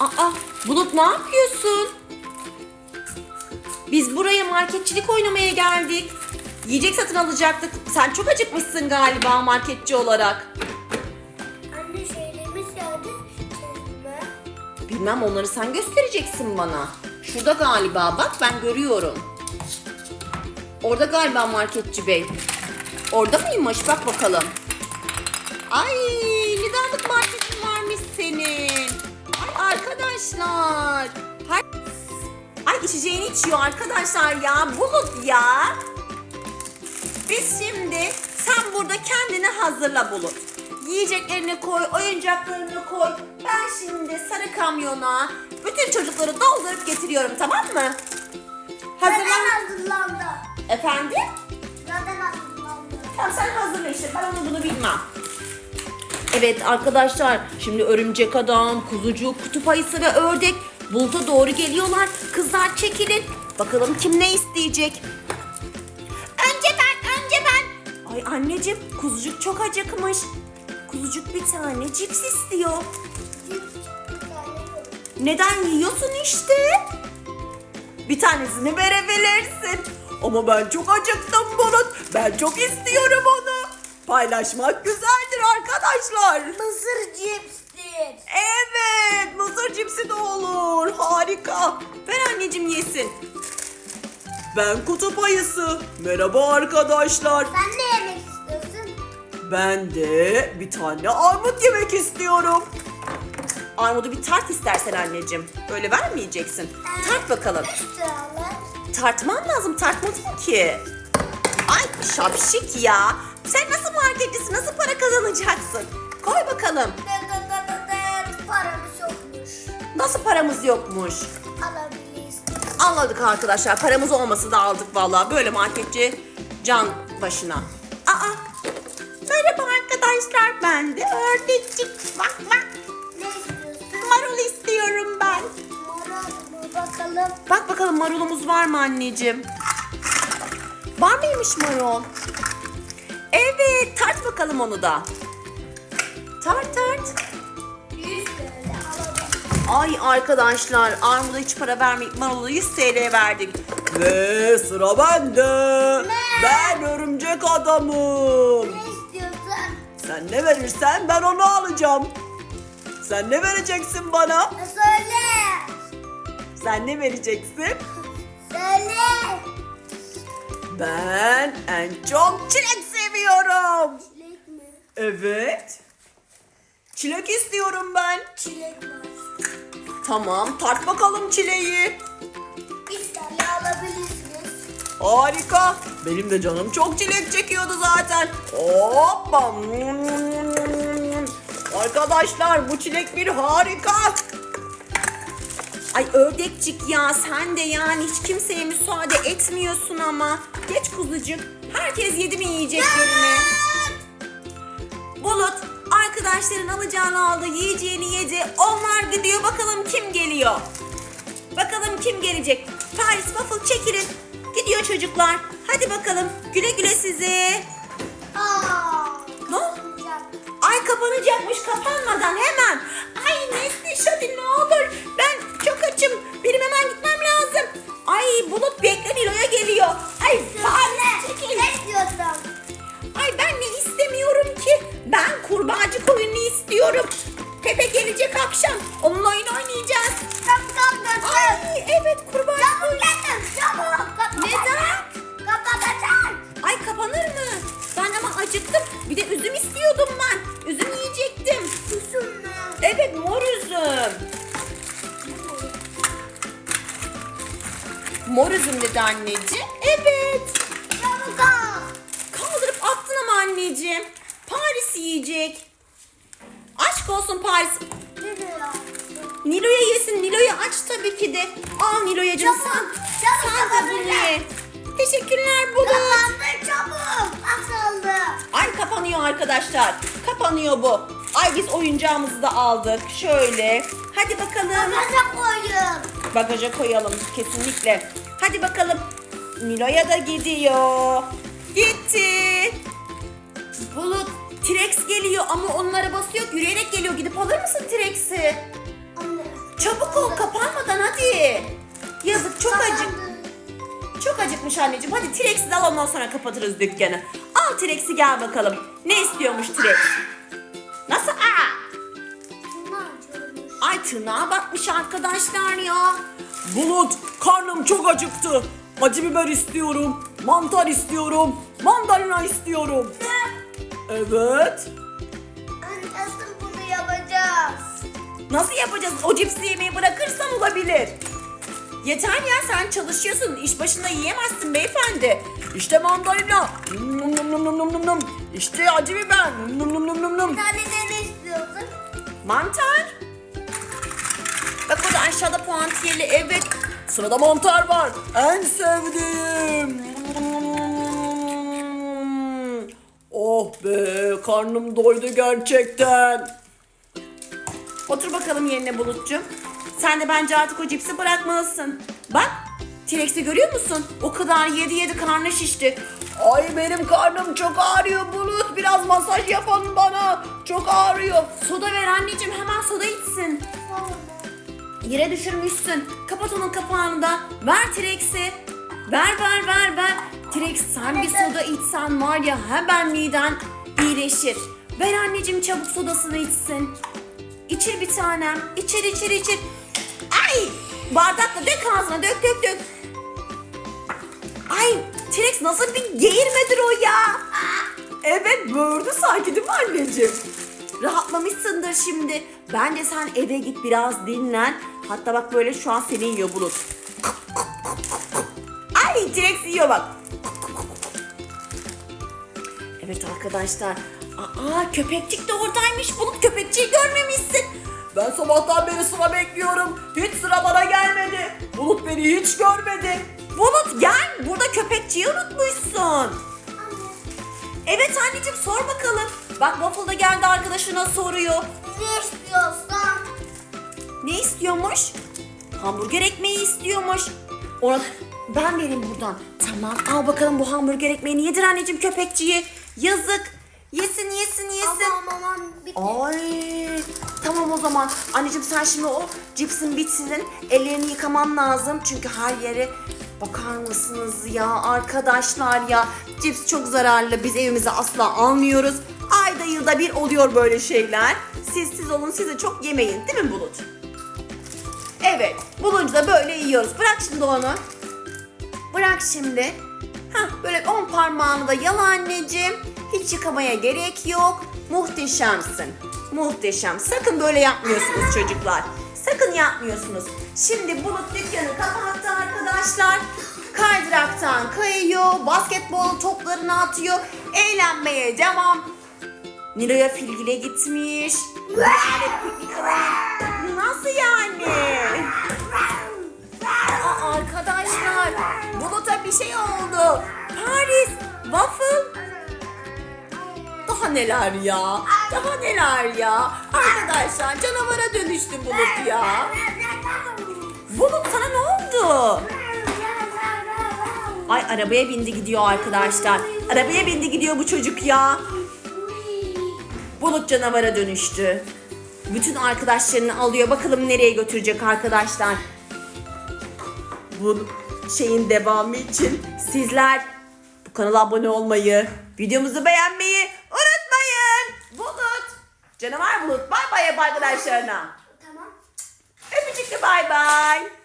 Aa, Bulut ne yapıyorsun? Biz buraya marketçilik oynamaya geldik. Yiyecek satın alacaktık. Sen çok acıkmışsın galiba marketçi olarak. Anne şeylerimiz geldi. Kesme. Bilmem onları sen göstereceksin bana. Şurada galiba bak ben görüyorum. Orada galiba marketçi bey. Orada mıymış bak bakalım. Ay Lidanlık marketin varmış senin. Arkadaşlar. Hay- Ay içeceğini içiyor arkadaşlar ya. Bulut ya. Biz şimdi sen burada kendini hazırla Bulut. Yiyeceklerini koy, oyuncaklarını koy. Ben şimdi sarı kamyona bütün çocukları doldurup getiriyorum tamam mı? Hazırlan. Hazırlandı. Efendim? Zaten hazırlandı. Tamam sen hazırla işte ben onu bunu bilmem. Evet arkadaşlar şimdi örümcek adam, kuzucuk, kutup ayısı ve ördek buluta doğru geliyorlar. Kızlar çekilin. Bakalım kim ne isteyecek? Önce ben, önce ben. Ay anneciğim kuzucuk çok acıkmış. Kuzucuk bir tane cips istiyor. Neden yiyorsun işte? Bir tanesini verebilirsin. Ama ben çok acıktım Bulut. Ben çok istiyorum onu. Paylaşmak güzeldir arkadaşlar. Mısır cipstir. Evet, mısır cipsi de olur. Harika. Ver anneciğim yesin. Ben kutup ayısı. Merhaba arkadaşlar. Sen ne yemek istiyorsun? Ben de bir tane armut yemek istiyorum. Armudu bir tart istersen anneciğim. Öyle vermeyeceksin. Tart bakalım. Tartman lazım. Tartmadın ki. Ay şapşik ya. Sen nasıl marketçisin? Nasıl para kazanacaksın? Koy bakalım. Paramız yokmuş. Nasıl paramız yokmuş? Alabiliriz. Anladık arkadaşlar. Paramız olması da aldık vallahi. Böyle marketçi can başına. Aa. Merhaba arkadaşlar. Ben de ördekçik. Bak bak. Marul istiyorum ben. Moral mı? Bakalım. Bak bakalım marulumuz var mı anneciğim? Var mıymış marul? Tart bakalım onu da. Tart tart. 100 TL alabiliriz. Ay arkadaşlar, armuda hiç para vermeyip marulu 100 TL verdik. Ve sıra bende. Ben örümcek adamım. Ne istiyorsun? Sen ne verirsen ben onu alacağım. Sen ne vereceksin bana? E, Söyle. Sen ne vereceksin? Söyle. Ben en çok çilek seviyorum. Çilek mi? Evet. Çilek istiyorum ben. Çilek var. Tamam, tart bakalım çileği. 100 TL alabilirsiniz. Harika. Benim de canım çok çilek çekiyordu zaten. Hoppa. Arkadaşlar bu çilek bir harika. Ay ördekçik ya sen de yani hiç kimseye müsaade etmiyorsun ama. Geç kuzucuk. Herkes yedi mi yiyeceklerini? Arkadaşların alacağını aldı, yiyeceğini yedi. Onlar gidiyor bakalım kim geliyor. Bakalım kim gelecek. Paris Waffle çekilin. Gidiyor çocuklar. Hadi bakalım. Güle güle size. Üzüm. Mor üzüm dedi anneciğim. Evet. Kaldırıp attın ama anneciğim. Paris yiyecek. Aşk olsun Paris. Nilo'ya yesin. Nilo'ya aç tabii ki de. Al Nilo'yacığım sen. Sen de bunu ye. Teşekkürler Bulut. Kapandı çabuk. Asıldı. Ay kapanıyor arkadaşlar. Kapanıyor bu. Ay biz oyuncağımızı da aldık. Şöyle. Hadi bakalım. Kapaca koyun. Bagaja koyalım kesinlikle. Hadi bakalım. Nilo'ya da gidiyor. Gitti. Bulut. T-Rex geliyor ama onun arabası yok. Yürüyerek geliyor. Gidip alır mısın T-Rex'i? Anne. Çabuk ol kapanmadan hadi. Yazık çok acık. Çok acıkmış anneciğim. Hadi T-Rex'i de al ondan sonra kapatırız dükkanı. Al T-Rex'i gel bakalım. Ne istiyormuş T-Rex? Tırnağa batmış arkadaşlar ya. Bulut, karnım çok acıktı. Acı biber istiyorum, mantar istiyorum, mandalina istiyorum. Evet. Anne nasıl bunu yapacağız? Nasıl yapacağız? O cipsi yemeği bırakırsan olabilir. Yeter ya sen çalışıyorsun. İş başında yiyemezsin beyefendi. İşte mandalina. Num num num num num num num. İşte acı biber. Num num num num num. Bir tane de ne istiyorsun? Mantar. Bak orada aşağıda puantiyeli evet. Sırada mantar var. En sevdiğim. Oh be, karnım doydu gerçekten. Otur bakalım yerine Bulut'cum. Sen de bence artık o cipsi bırakmalısın. Bak T-Rex'i görüyor musun? O kadar yedi yedi karnı şişti. Ay benim karnım çok ağrıyor Bulut. Biraz masaj yapın bana. Çok ağrıyor. Soda ver anneciğim hemen soda içsin. Yere düşürmüşsün. Kapat onun kapağını da. Ver T-Rex'i. Ver ver ver ver. T-Rex sen bir soda içsen var ya hemen miden iyileşir. Ver anneciğim çabuk sodasını içsin. İçir bir tanem. İçir içir içir. Ay! Bardakla dök ağzına dök dök dök. Ay T-Rex nasıl bir geğirmedir o ya? Evet böğürdü sanki değil mi anneciğim? Rahatlamışsındır şimdi. Bence sen eve git biraz dinlen. Hatta bak böyle şu an seni yiyor Bulut. Ay T-Rex yiyor bak. Evet arkadaşlar. Aa köpekçik de oradaymış. Bulut köpekçiyi görmemişsin. Ben sabahtan beri sıra bekliyorum. Hiç sıra bana gelmedi. Bulut beni hiç görmedi. Bulut gel. Burada köpekçiyi unutmuşsun. Evet anneciğim sor bakalım. Bak Waffle da geldi arkadaşına soruyor. Ne istiyorsan? Ne istiyormuş? Hamburger ekmeği istiyormuş. Ona ben vereyim buradan. Tamam al bakalım bu hamburger ekmeğini yedir anneciğim köpekçiye. Yazık. Yesin yesin yesin. Aman aman bitti. Ay tamam o zaman. Anneciğim sen şimdi o cipsin bitsin. Ellerini yıkaman lazım. Çünkü her yere bakar mısınız ya arkadaşlar ya. Cips çok zararlı. Biz evimize asla almıyoruz. Ayda yılda bir oluyor böyle şeyler. Siz siz olun size çok yemeyin değil mi Bulut? Evet bulunca da böyle yiyoruz. Bırak şimdi onu. Bırak şimdi. Hah böyle on parmağını da yala anneciğim. Hiç yıkamaya gerek yok. Muhteşemsin. Muhteşem. Sakın böyle yapmıyorsunuz çocuklar. Sakın yapmıyorsunuz. Şimdi Bulut dükkanı kapattı arkadaşlar. Kaydıraktan kayıyor. Basketbol toplarını atıyor. Eğlenmeye devam. Nilo'ya filgile gitmiş. Nasıl yani? Aa, arkadaşlar Bulut'a bir şey oldu. Paris, Waffle. Daha neler ya? Daha neler ya? Arkadaşlar canavara dönüştü Bulut ya. Bulut sana ne oldu? Ay arabaya bindi gidiyor arkadaşlar. Arabaya bindi gidiyor bu çocuk ya bulut canavara dönüştü. Bütün arkadaşlarını alıyor. Bakalım nereye götürecek arkadaşlar. Bu şeyin devamı için sizler bu kanala abone olmayı, videomuzu beğenmeyi unutmayın. Bulut, canavar bulut bay bay yap arkadaşlarına. Tamam. Öpücükle bay bay.